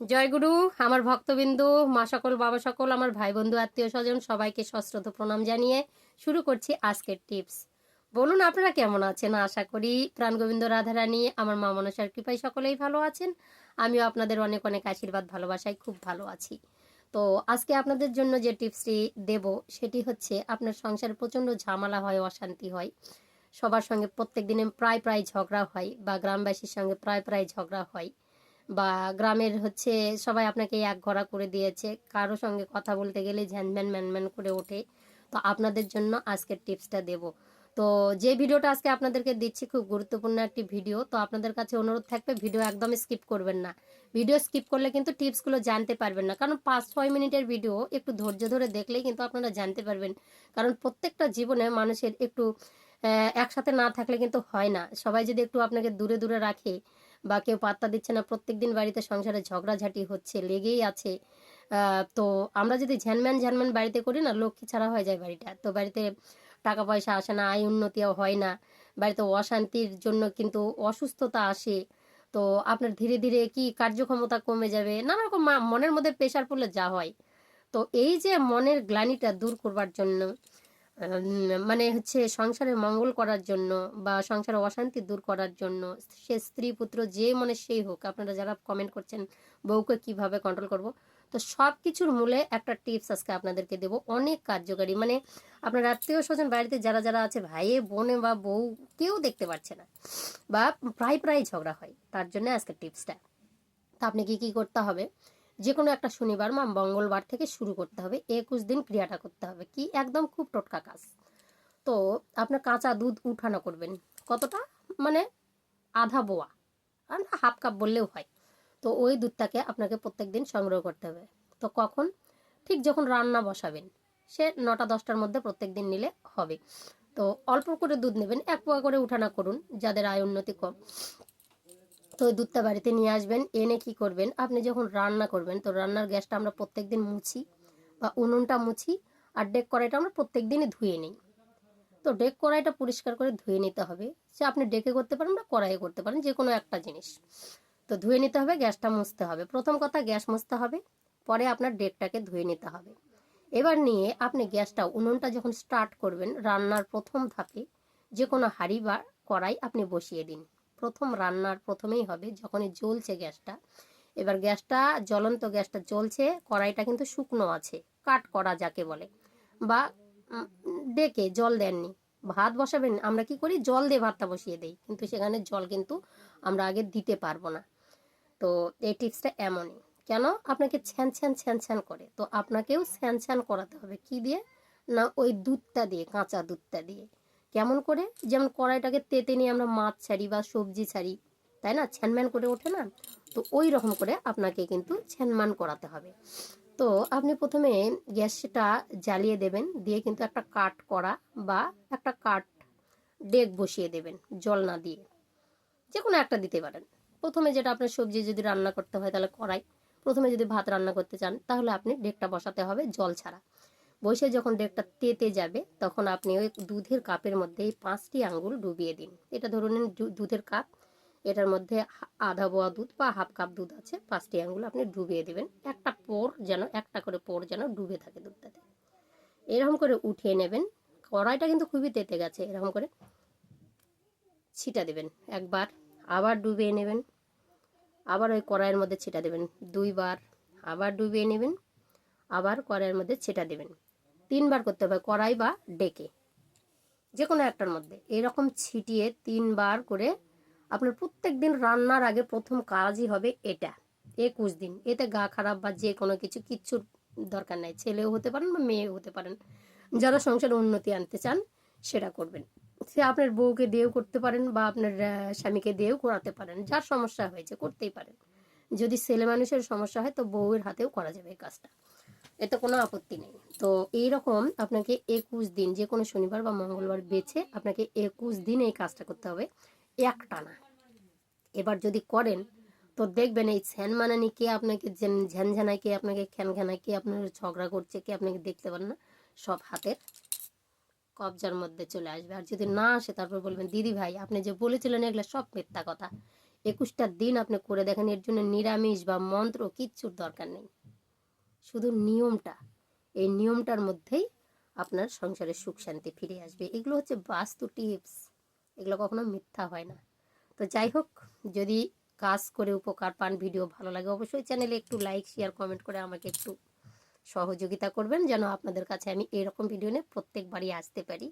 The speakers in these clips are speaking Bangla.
জয়গুরু আমার ভক্তবিন্দু, মা সকল, বাবা সকল, আমার ভাই বন্ধু আত্মীয় স্বজন, সবাইকে সশ্রদ্ধ প্রণাম জানিয়ে শুরু করছি আজকের টিপস। বলুন, আপনারা কেমন আছেন? আশা করি প্রাণ গোবিন্দ রাধারানী আমার মা মনসার কৃপায় সকলেই ভালো আছেন। আমিও আপনাদের অনেক অনেক আশীর্বাদ, ভালোবাসায় খুব ভালো আছি। তো আজকে আপনাদের জন্য যে টিপসটি দেব, সেটি হচ্ছে আপনার সংসারে প্রচণ্ড ঝামেলা হয়, অশান্তি হয়। সবার সঙ্গে প্রত্যেক দিনে প্রায় প্রায় ঝগড়া হয় বা গ্রামবাসীর সঙ্গে প্রায় প্রায় ঝগড়া হয়। বা গ্রামের হচ্ছে সবাই আপনাকে এক ঘোড়া করে দিয়েছে। কারও সঙ্গে কথা বলতে গেলে ঝ্যানম্যান ম্যানম্যান করে ওঠে। তো আপনাদের জন্য আজকের টিপসটা দেব। তো যে ভিডিওটা আজকে আপনাদেরকে দিচ্ছি খুব গুরুত্বপূর্ণ একটি ভিডিও। তো আপনাদের কাছে অনুরোধ থাকবে, ভিডিও একদম স্কিপ করবেন না। ভিডিও স্কিপ করলে কিন্তু টিপসগুলো জানতে পারবেন না। কারণ পাঁচ, ছয় মিনিটের ভিডিও একটু ধৈর্য ধরে দেখলেই কিন্তু আপনারা জানতে পারবেন। কারণ প্রত্যেকটা জীবনে মানুষের একটু একসাথে না থাকলে কিন্তু হয় না। সবাই যদি একটু আপনাকে দূরে দূরে রাখে বা কেউ পাত্তা দিচ্ছে না, প্রত্যেকদিন বাড়িতে সংসারে ঝগড়াঝাটি হচ্ছে, লেগেই আছে। তো আমরা যদি ঝ্যানম্যান ঝ্যানম্যান বাড়িতে করি না, লক্ষ্মী ছাড়া হয়ে যায় বাড়িটা। তো বাড়িতে টাকা পয়সা আসে না, আয় উন্নতিও হয় না। বাড়িতে অশান্তির জন্য কিন্তু অসুস্থতা আসে। তো আপনার ধীরে ধীরে কি কার্যক্ষমতা কমে যাবে? নানা রকম মনের মধ্যে প্রেশার পড়লে যা হয়। তো এই যে মনের গ্লানিটা দূর করবার জন্য মানে হচ্ছে সংসারের মঙ্গল করার জন্য বা সংসারে অশান্তি দূর করার জন্য সে স্ত্রী পুত্র যে মনে সেই হোক, আপনারা যারা কমেন্ট করছেন বউকে কীভাবে কন্ট্রোল করব? তো সব কিছুর মূলে একটা টিপস আজকে আপনাদেরকে দেব। অনেক কার্যকারী মানে আপনার আত্মীয় স্বজন বাড়িতে যারা যারা আছে ভাইয়ে বোনে বা বউ, কেউ দেখতে পাচ্ছে না বা প্রায় প্রায় ঝগড়া হয়, তার জন্য আজকে টিপসটা তা আপনি কি কি করতে হবে? যে কোনো একটা শনিবার বা মঙ্গলবার থেকে শুরু করতে হবে। একুশ দিন ক্রিয়াটা করতে হবে। কি? একদম খুব টোটকা কাজ। তো আপনার কাঁচা দুধ উঠানো করবেন। কতটা? মানে আধা বোয়া। হাফ কাপ বললেও হয়। তো ওই দুধটাকে আপনাকে প্রত্যেক দিন সংগ্রহ করতে হবে। তো কখন? ঠিক যখন রান্না বসাবেন, সে নটা, দশটার মধ্যে প্রত্যেক দিন নিলে হবে। তো অল্প করে দুধ নেবেন, এক পোয়া করে উঠানা করুন, যাদের আয় উন্নতি কম। তো ওই দুধটা বাড়িতে নিয়ে আসবেন, এনে কি করবেন? আপনি যখন রান্না করবেন, তো রান্নার গ্যাসটা আমরা প্রত্যেক দিন মুছি বা উনুনটা মুছি আর ডেক কড়াইটা আমরা প্রত্যেক দিনই ধুয়ে নিই। তো ডেক কড়াইটা পরিষ্কার করে ধুয়ে নিতে হবে। সে আপনি ডেকে করতে পারেন বা কড়াইয়ে করতে পারেন যে কোনো একটা জিনিস। তো ধুয়ে নিতে হবে, গ্যাসটা মুছতে হবে। প্রথম কথা, গ্যাস মুছতে হবে, পরে আপনার ডেকটাকে ধুয়ে নিতে হবে। এবার নিয়ে আপনি গ্যাসটা, উনুনটা যখন স্টার্ট করবেন, রান্নার প্রথম ধাপে যে কোনো হাঁড়ি বা কড়াই আপনি বসিয়ে দিন। প্রথম রান্নার প্রথমেই হবে যখনই জ্বলছে গ্যাসটা। এবার গ্যাসটা, জ্বলন্ত গ্যাসটা জ্বলছে, কড়াইটা কিন্তু শুকনো আছে, কাট করা যাকে বলে। বা ডেকে জল দেননি। ভাত বসাবেন, আমরা কি করি? জল দিয়ে ভাতটা বসিয়ে দেই। কিন্তু সেখানে জল কিন্তু আমরা আগে দিতে পারব না। তো এই টিপসটা এমনই। কেন? আপনাকে ছ্যান ছ্যান ছ্যান ছ্যান করে। তো আপনাকেও ছ্যান ছ্যান করাতে হবে। কি দিয়ে? না, ওই দুধটা দিয়ে, কাঁচা দুধটা দিয়ে। কেমন করে? যেমন কড়াইটাকে তেতে নিয়ে আমরা মাছ ছাড়ি বা সবজি ছাড়ি, তাই না? ছ্যানম্যান করে ওঠে না? তো ওই রকম করে আপনাকে কিন্তু ছ্যানম্যান করাতে হবে। তো আপনি প্রথমে গ্যাসটা জ্বালিয়ে দেবেন, দিয়ে কিন্তু একটা কাঠ করা বা একটা কাঠ ডেক বসিয়ে দেবেন জল না দিয়ে। যে কোনো একটা দিতে পারেন। প্রথমে যেটা আপনার সবজি যদি রান্না করতে হয় তাহলে কড়াই। প্রথমে যদি ভাত রান্না করতে চান তাহলে আপনি ডেকটা বসাতে হবে জল ছাড়া। বসে যখন ডেকটা তেতে যাবে, তখন আপনি ওই দুধের কাপের মধ্যে এই পাঁচটি আঙ্গুল ডুবিয়ে দিন। এটা ধরুন দুধের কাপ, এটার মধ্যে আধা বোয়া দুধ বা হাফ কাপ দুধ আছে, পাঁচটি আঙ্গুল আপনি ডুবিয়ে দেবেন। একটা পোর যেন, একটা করে পোর যেন ডুবে থাকে দুধটাতে। এরকম করে উঠিয়ে নেবেন। কড়াইটা কিন্তু খুবই তেতে গেছে, এরকম করে ছিটা দেবেন। একবার আবার ডুবিয়ে নেবেন। আবার ওই কড়াইয়ের মধ্যে ছিটা দেবেন। দুইবার আবার ডুবিয়ে নেবেন। আবার কড়াইয়ের মধ্যে ছিটা দেবেন। তিনবার করতে হবে, কড়াই বা ডেকে। যে কোনো একটার মধ্যে। এরকম ছিটিয়ে তিনবার করে আপনার প্রত্যেক দিন রান্নার আগে প্রথম কাজই হবে এটা। একুশ দিন। এতে গা খারাপ বা যে কোনো কিছু, কিচ্ছুর দরকার নাই। ছেলেও হতে পারেন বা মেয়েও হতে পারেন। যারা সংসারে উন্নতি আনতে চান, সেটা করবেন। সে আপনার বউকে দিয়েও করতে পারেন বা আপনার স্বামীকে দিয়েও করাতে পারেন। যার সমস্যা হয়েছে, করতেই পারেন। যদি ছেলে মানুষের সমস্যা হয়, তো বউয়ের হাতেও করা যাবে এই কাজটা। এতে কোনো আপত্তি নেই। তো এই রকম আপনাকে একুশ দিন যে কোনো শনিবার বা মঙ্গলবার বেছে আপনাকে একুশ দিন এই কাজটা করতে হবে, একটানা। এবার যদি করেন, তো দেখবেন এই ছ্যান মানানি কে আপনাকে ঝ্যান- ঝ্যানঝ্যানায় কে আপনাকে খ্যানখ্যানায় কে আপনার ঝগড়া করছে, কে আপনাকে দেখতে পারেন না, সব হাতের কবজার মধ্যে চলে আসবে। আর যদি না আসে, তারপর বলবেন, দিদি ভাই, আপনি যে বলেছিলেন এগুলো সব মিথ্যা কথা। একুশটা দিন আপনি করে দেখেন, এর জন্য নিরামিষ বা মন্ত্র কিচ্ছুর দরকার নেই। শুধু নিয়মটা, এই নিয়মটার মধ্যেই আপনার সংসারে সুখ শান্তি ফিরে আসবে। এগুলো হচ্ছে বাস্তু টিপস। এগুলো কখনো মিথ্যা হয় না। তো যাই হোক, যদি কাজ করে উপকার পান, ভিডিও ভালো লাগে, অবশ্যই চ্যানেলে একটু লাইক শেয়ার কমেন্ট করে আমাকে একটু সহযোগিতা করবেন, যেন আপনাদের কাছে আমি এরকম ভিডিও নিয়ে প্রত্যেকবারই আসতে পারি।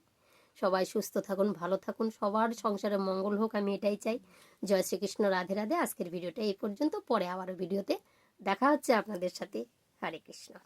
সবাই সুস্থ থাকুন, ভালো থাকুন, সবার সংসারে মঙ্গল হোক, আমি এটাই চাই। জয় শ্রীকৃষ্ণ, রাধে রাধে। আজকের ভিডিওটা এই পর্যন্ত। পরে আবারও ভিডিওতে দেখা হচ্ছে আপনাদের সাথে। ハリクシナ。